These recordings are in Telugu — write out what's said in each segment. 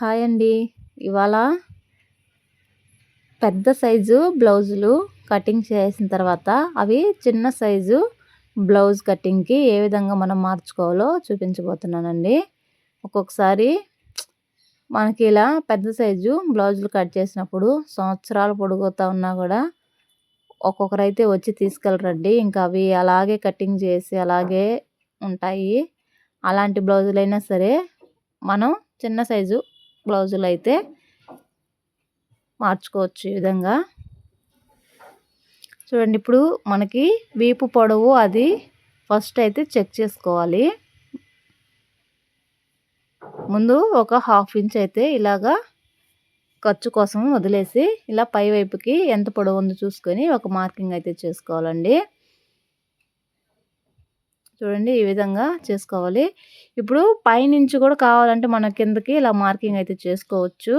హాయ్ అండి. ఇవాళ పెద్ద సైజు బ్లౌజులు కటింగ్ చేసిన తర్వాత అవి చిన్న సైజు బ్లౌజ్ కటింగ్కి ఏ విధంగా మనం మార్చుకోవాలో చూపించబోతున్నానండి. ఒక్కొక్కసారి మనకి ఇలా పెద్ద సైజు బ్లౌజులు కట్ చేసినప్పుడు సంవత్సరాలు పొడుగుతూ ఉన్నా కూడా ఒక్కొక్కరైతే వచ్చి తీసుకెళ్ళరండి. ఇంకా అవి అలాగే కటింగ్ చేసి అలాగే ఉంటాయి. అలాంటి బ్లౌజులైనా సరే మనం చిన్న సైజు బ్లౌజులు అయితే మార్చుకోవచ్చు ఈ విధంగా. చూడండి ఇప్పుడు మనకి వీపు పొడవు అది ఫస్ట్ అయితే చెక్ చేసుకోవాలి. ముందు ఒక హాఫ్ ఇంచ్ అయితే ఇలాగా ఖర్చు కోసం వదిలేసి ఇలా పై వైపుకి ఎంత పొడవు ఉందో చూసుకొని ఒక మార్కింగ్ అయితే చేసుకోవాలండి. చూడండి ఈ విధంగా చేసుకోవాలి. ఇప్పుడు పైనుంచి కూడా కావాలంటే మన కిందకి ఇలా మార్కింగ్ అయితే చేసుకోవచ్చు.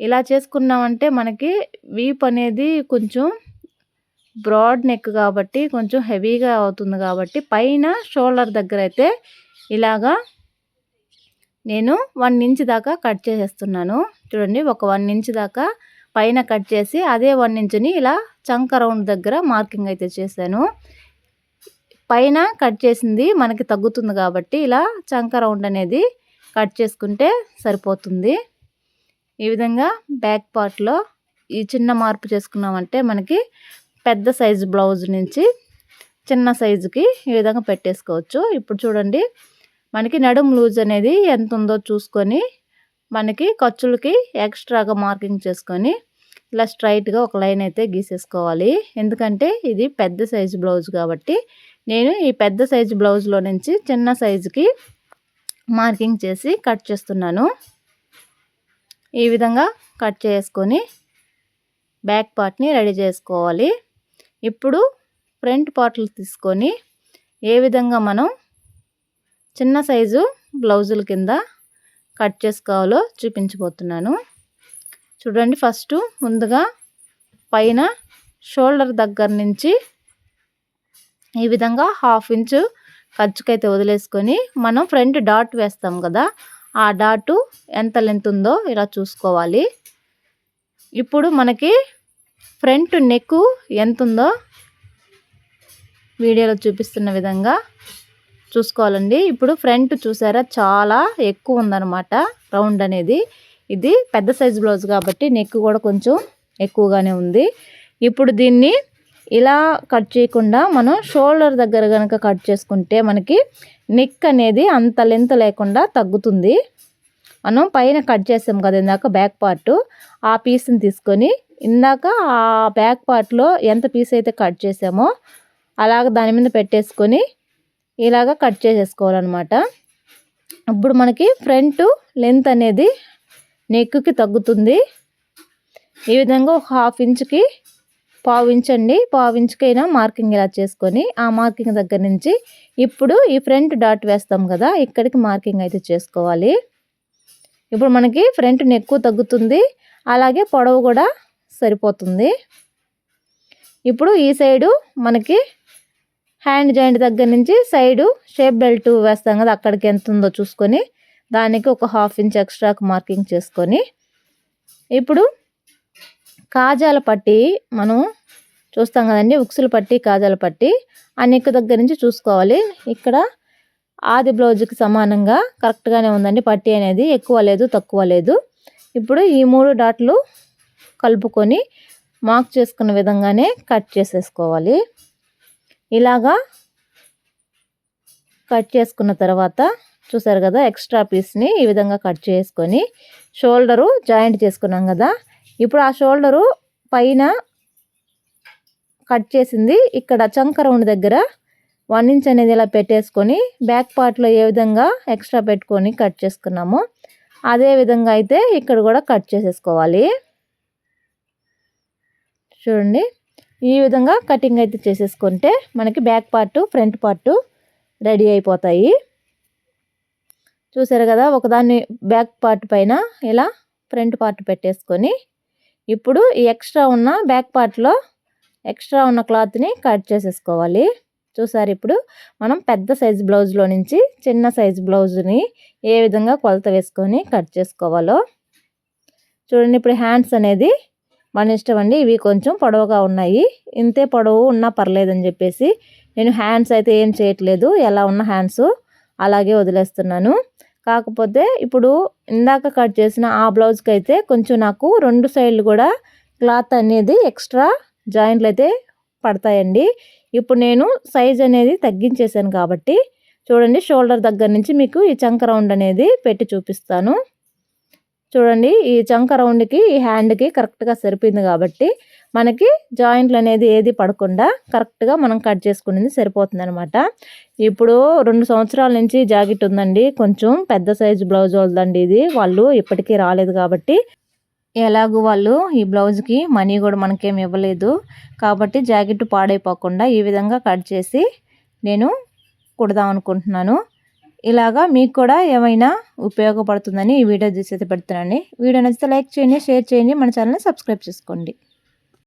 ఇలా చేసుకున్నామంటే మనకి వీప్ అనేది కొంచెం బ్రాడ్ నెక్ కాబట్టి కొంచెం హెవీగా అవుతుంది కాబట్టి పైన షోల్డర్ దగ్గర అయితే ఇలాగా నేను వన్ ఇంచ్ దాకా కట్ చేసేస్తున్నాను. చూడండి ఒక వన్ ఇంచ్ దాకా పైన కట్ చేసి అదే వన్ ఇంచుని ఇలా చంక రౌండ్ దగ్గర మార్కింగ్ అయితే చేశాను. పైన కట్ చేసింది మనకి తగ్గుతుంది కాబట్టి ఇలా చంక రౌండ్ అనేది కట్ చేసుకుంటే సరిపోతుంది. ఈ విధంగా బ్యాక్ పార్ట్లో ఈ చిన్న మార్పు చేసుకున్నామంటే మనకి పెద్ద సైజు బ్లౌజ్ నుంచి చిన్న సైజుకి ఈ విధంగా పెట్టేసుకోవచ్చు. ఇప్పుడు చూడండి మనకి నడుము లూజ్ అనేది ఎంత ఉందో చూసుకొని మనకి ఖర్చులకి ఎక్స్ట్రాగా మార్కింగ్ చేసుకొని ఇలా స్ట్రైట్గా ఒక లైన్ అయితే గీసేసుకోవాలి. ఎందుకంటే ఇది పెద్ద సైజు బ్లౌజ్ కాబట్టి నేను ఈ పెద్ద సైజు బ్లౌజ్లో నుంచి చిన్న సైజుకి మార్కింగ్ చేసి కట్ చేస్తున్నాను. ఈ విధంగా కట్ చేసుకొని బ్యాక్ పార్ట్ని రెడీ చేసుకోవాలి. ఇప్పుడు ఫ్రంట్ పార్ట్లు తీసుకొని ఏ విధంగా మనం చిన్న సైజు బ్లౌజుల కింద కట్ చేసుకోవాలో చూపించబోతున్నాను. చూడండి ఫస్ట్ ముందుగా పైన షోల్డర్ దగ్గర నుంచి ఈ విధంగా హాఫ్ ఇంచు ఖర్చుకైతే వదిలేసుకొని మనం ఫ్రంట్ డాట్ వేస్తాం కదా ఆ డాటు ఎంత లెంత్ ఉందో ఇలా చూసుకోవాలి. ఇప్పుడు మనకి ఫ్రంట్ నెక్ ఎంత ఉందో వీడియోలో చూపిస్తున్న విధంగా చూసుకోవాలండి. ఇప్పుడు ఫ్రంట్ చూసారా చాలా ఎక్కువ ఉందన్నమాట రౌండ్ అనేది. ఇది పెద్ద సైజు బ్లౌజ్ కాబట్టి నెక్ కూడా కొంచెం ఎక్కువగానే ఉంది. ఇప్పుడు దీన్ని ఇలా కట్ చేయకుండా మనం షోల్డర్ దగ్గర కనుక కట్ చేసుకుంటే మనకి నెక్ అనేది అంత లెంత్ లేకుండా తగ్గుతుంది. మనం పైన కట్ చేసాం కదా ఇందాక బ్యాక్ పార్ట్ ఆ పీస్ని తీసుకొని ఇందాక ఆ బ్యాక్ పార్ట్లో ఎంత పీస్ అయితే కట్ చేసామో అలాగ దాని మీద పెట్టేసుకొని ఇలాగ కట్ చేసేసుకోవాలన్నమాట. ఇప్పుడు మనకి ఫ్రంట్ లెంత్ అనేది నెక్కి తగ్గుతుంది. ఈ విధంగా ఒక హాఫ్ ఇంచ్కి పావు ఇంచ్ మార్కింగ్ ఇలా చేసుకొని ఆ మార్కింగ్ దగ్గర నుంచి ఇప్పుడు ఈ ఫ్రంట్ డాట్ వేస్తాం కదా ఇక్కడికి మార్కింగ్ అయితే చేసుకోవాలి. ఇప్పుడు మనకి ఫ్రంట్ నెక్కు తగ్గుతుంది అలాగే పొడవు కూడా సరిపోతుంది. ఇప్పుడు ఈ సైడు మనకి హ్యాండ్ జాయింట్ దగ్గర నుంచి సైడు షేప్ బెల్ట్ వేస్తాం కదా అక్కడికి ఎంత ఉందో చూసుకొని దానికి ఒక హాఫ్ ఇంచ్ ఎక్స్ట్రా మార్కింగ్ చేసుకొని. ఇప్పుడు కాజాల పట్టి మనం చూస్తాం కదండి ఉక్సులు పట్టి కాజాల పట్టి. ఆ నెక్ దగ్గర నుంచి చూసుకోవాలి. ఇక్కడ ఆది బ్లౌజ్కి సమానంగా కరెక్ట్గానే ఉందండి. పట్టి అనేది ఎక్కువ లేదు తక్కువ లేదు. ఇప్పుడు ఈ మూడు డాట్లు కలుపుకొని మార్క్ చేసుకున్న విధంగానే కట్ చేసేసుకోవాలి. ఇలాగా కట్ చేసుకున్న తర్వాత చూసారు కదా ఎక్స్ట్రా పీస్ని ఈ విధంగా కట్ చేసుకొని షోల్డరు జాయింట్ చేసుకున్నాం కదా ఇప్పుడు ఆ షోల్డరు పైన కట్ చేసింది. ఇక్కడ చంక రౌండ్ దగ్గర వన్ ఇంచ్ అనేది ఇలా పెట్టేసుకొని బ్యాక్ పార్ట్లో ఏ విధంగా ఎక్స్ట్రా పెట్టుకొని కట్ చేసుకున్నామో అదే విధంగా అయితే ఇక్కడ కూడా కట్ చేసేసుకోవాలి. చూడండి. ఈ విధంగా కటింగ్ అయితే చేసేసుకుంటే మనకి back part front part ready అయిపోతాయి. చూసారు కదా ఒకదాన్ని బ్యాక్ పార్ట్ పైన ఇలా ఫ్రంట్ పార్ట్ పెట్టేసుకొని ఇప్పుడు ఈ ఎక్స్ట్రా ఉన్న బ్యాక్ పార్ట్లో ఎక్స్ట్రా ఉన్న క్లాత్ని కట్ చేసేసుకోవాలి. చూసారు ఇప్పుడు మనం పెద్ద సైజ్ బ్లౌజ్లో నుంచి చిన్న సైజ్ బ్లౌజ్ని ఏ విధంగా కొలత వేసుకొని కట్ చేసుకోవాలో చూడండి. ఇప్పుడు హ్యాండ్స్ అనేది మన ఇష్టం అండి. ఇవి కొంచెం పొడవుగా ఉన్నాయి. ఇంతే పొడవు ఉన్నా పర్లేదని చెప్పేసి నేను హ్యాండ్స్ అయితే ఏం చేయట్లేదు. ఎలా ఉన్న హ్యాండ్స్ అలాగే వదిలేస్తున్నాను. కాకపోతే ఇప్పుడు ఇందాక కట్ చేసిన ఆ బ్లౌజ్కి అయితే కొంచెం నాకు రెండు సైడ్లు కూడా క్లాత్ అనేది ఎక్స్ట్రా జాయింట్లు అయితే పడతాయండి. ఇప్పుడు నేను సైజ్ అనేది తగ్గించేసాను కాబట్టి చూడండి షోల్డర్ దగ్గర నుంచి మీకు ఈ చంక రౌండ్ అనేది పెట్టి చూపిస్తాను. చూడండి ఈ చంక రౌండ్కి ఈ హ్యాండ్కి కరెక్ట్గా సరిపోయింది కాబట్టి మనకి జాయింట్లు అనేది ఏది పడకుండా కరెక్ట్గా మనం కట్ చేసుకునేది సరిపోతుంది అనమాట ఇప్పుడు రెండు సంవత్సరాల నుంచి జాకెట్ ఉందండి. కొంచెం పెద్ద సైజు బ్లౌజ్ వద్దండి ఇది. వాళ్ళు ఇప్పటికీ రాలేదు కాబట్టి ఎలాగూ వాళ్ళు ఈ బ్లౌజ్కి మనీ కూడా మనకేం ఇవ్వలేదు. కాబట్టి జాకెట్ పాడైపోకుండా ఈ విధంగా కట్ చేసి నేను కుడదాం అనుకుంటున్నాను. ఇలాగా మీకు కూడా ఏమైనా ఉపయోగపడుతుందని ఈ వీడియో చూసి అయితే పెడుతున్నాను వీడియో నచ్చితే లైక్ చేయండి షేర్ చేయండి మన ఛానల్ని సబ్స్క్రైబ్ చేసుకోండి.